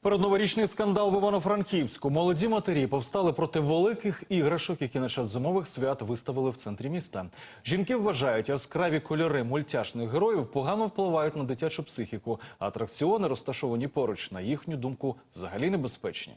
Передноворічний скандал в Івано-Франківську. Молоді матері повстали проти великих іграшок, які на час зимових свят виставили в центрі міста. Жінки вважають, яскраві кольори мультяшних героїв погано впливають на дитячу психіку. Атракціони, розташовані поруч, на їхню думку, взагалі небезпечні.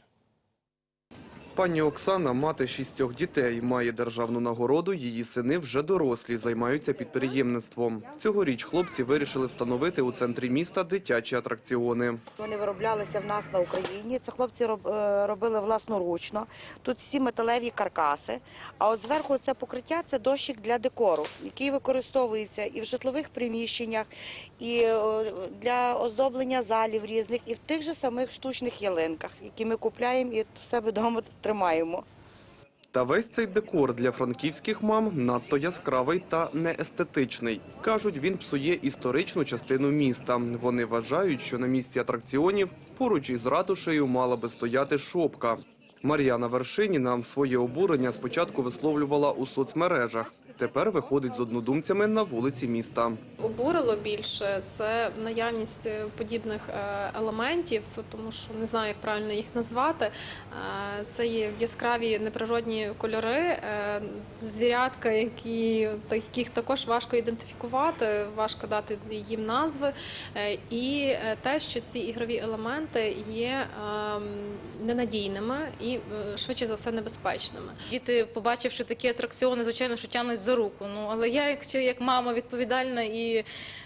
Пані Оксана – мати шістьох дітей, має державну нагороду, її сини вже дорослі, займаються підприємництвом. Цьогоріч хлопці вирішили встановити у центрі міста дитячі атракціони. Вони вироблялися в нас на Україні. Це хлопці е, робили власноручно. Тут всі металеві каркаси. А от зверху це покриття це дощик для декору, який використовується і в житлових приміщеннях, і е, для оздоблення залів різних, і в тих же самих штучних ялинках, які ми купляємо і в себе вдома тримаємо. Та весь цей декор для франківських мам надто яскравий та неестетичний. Кажуть, він псує історичну частину міста. Вони вважають, що на місці атракціонів поруч із ратушею мала би стояти шопка. Мар'яна Вершиніна своє обурення спочатку висловлювала у соцмережах. Тепер виходить з однодумцями на вулиці міста. обурило більше це наявність подібних е, елементів, тому що не знаю, як правильно їх назвати. Е, Це є яскраві неприродні кольори, е, звірятка, які яких також важко ідентифікувати, важко дати їм назви. І те, що ці ігрові елементи є ем, ненадійними і швидше за все небезпечними. Діти, побачивши такі атракціони, звичайно, що тягнуть за руку. Ну але я, якщо як мама відповідальна і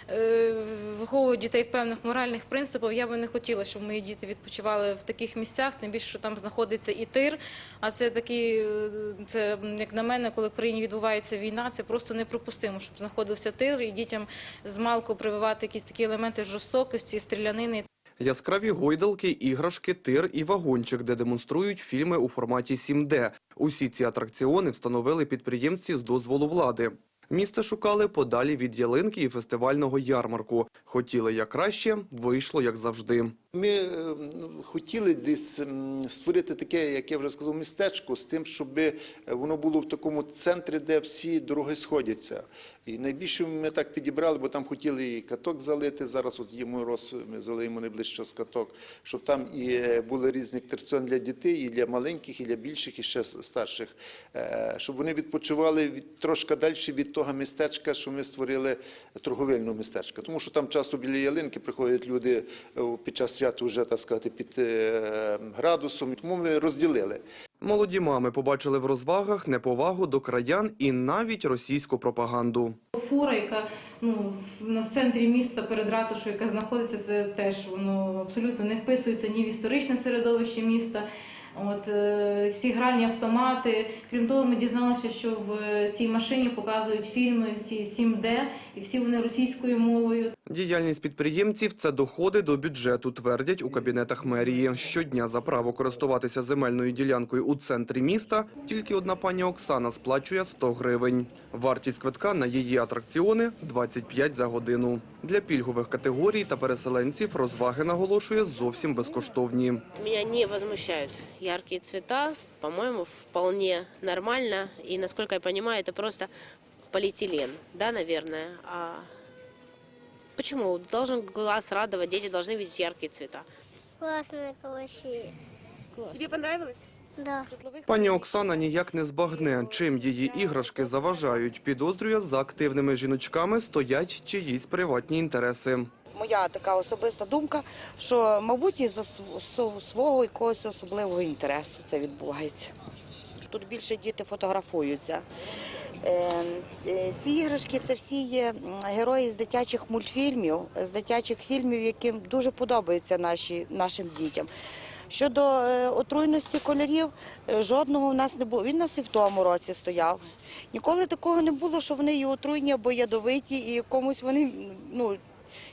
е, виховую дітей в певних моральних принципах, я би не хотіла, щоб мої діти відпочивали в таких місцях, тим більше, що там знаходиться і тир. А це такі, е, це як на мене, коли в країні відбувається війна, це просто неприпустимо, щоб знаходився тир і дітям з малку прививати якісь такі елементи жорстокості, стрілянини. Яскраві гойдалки, іграшки, тир і вагончик, де демонструють фільми у форматі 7D. Усі ці атракціони встановили підприємці з дозволу влади. Місце шукали подалі від ялинки і фестивального ярмарку. Хотіли як краще, вийшло як завжди. Ми е, ну, хотіли десь створити таке, як я вже сказав, містечко з тим, щоб е, воно було в такому центрі, де всі дороги сходяться. І найбільше ми так підібрали, бо там хотіли і каток залити. Зараз от є мороз, ми залиємо найближче з каток, щоб там і е, були різні атракціони для дітей, і для маленьких, і для більших, і ще старших, щоб вони відпочивали від, трошки далі від того містечка, що ми створили торговельного містечка. Тому що там часто біля ялинки приходять люди під час свята вже, так сказати, під е, градусом. Тому ми розділили. Молоді мами побачили в розвагах неповагу до краян і навіть російську пропаганду. Фура, яка ну в- на центрі міста перед ратушою, яка знаходиться, це теж воно абсолютно не вписується ні в історичне середовище міста. От е, всі гральні автомати. Крім того, ми дізналися, що в е, цій машині показують фільми ці 7D, і всі вони російською мовою. Діяльність підприємців – це доходи до бюджету, твердять у кабінетах мерії. Щодня за право користуватися земельною ділянкою у центрі міста тільки одна пані Оксана сплачує 100 гривень. Вартість квитка на її атракціони – 25 за годину. Для пільгових категорій та переселенців розваги, наголошує, зовсім безкоштовні. Меня не возмущают яркие цвета. По-моему, вполне нормально. И, насколько я понимаю, это просто полиэтилен, да, наверное. А почему? Должен глаз радовать, дети должны видеть яркие цвета. Классные калаши. Тебе понравилось? Да. Пані Оксана ніяк не збагне, чим її іграшки заважають. Підозрює, за активними жіночками стоять чиїсь приватні інтереси. Моя така особиста думка, що, мабуть, із-за св- св- свого якогось особливого інтересу це відбувається. Тут більше діти фотографуються. Е, ці- іграшки це всі є герої з дитячих мультфільмів, з дитячих фільмів, яким дуже подобаються наші, нашим дітям. Щодо е, отруйності кольорів, е, жодного в нас не було. Він нас і в тому році стояв. Ніколи такого не було, що вони є отруйні або ядовиті, і комусь вони, ну,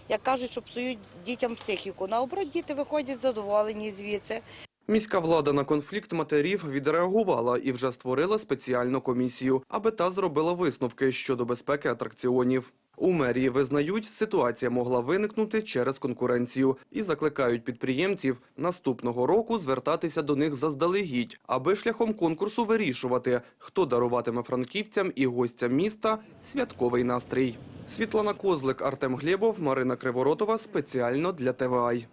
як кажуть, що псують дітям психіку. Наоборот, діти виходять задоволені звідси. Міська влада на конфлікт матерів відреагувала і вже створила спеціальну комісію, аби та зробила висновки щодо безпеки атракціонів. У мерії визнають, ситуація могла виникнути через конкуренцію і закликають підприємців наступного року звертатися до них заздалегідь, аби шляхом конкурсу вирішувати, хто даруватиме франківцям і гостям міста святковий настрій. Світлана Козлик, Артем Глєбов, Марина Криворотова спеціально для ТВАЙ.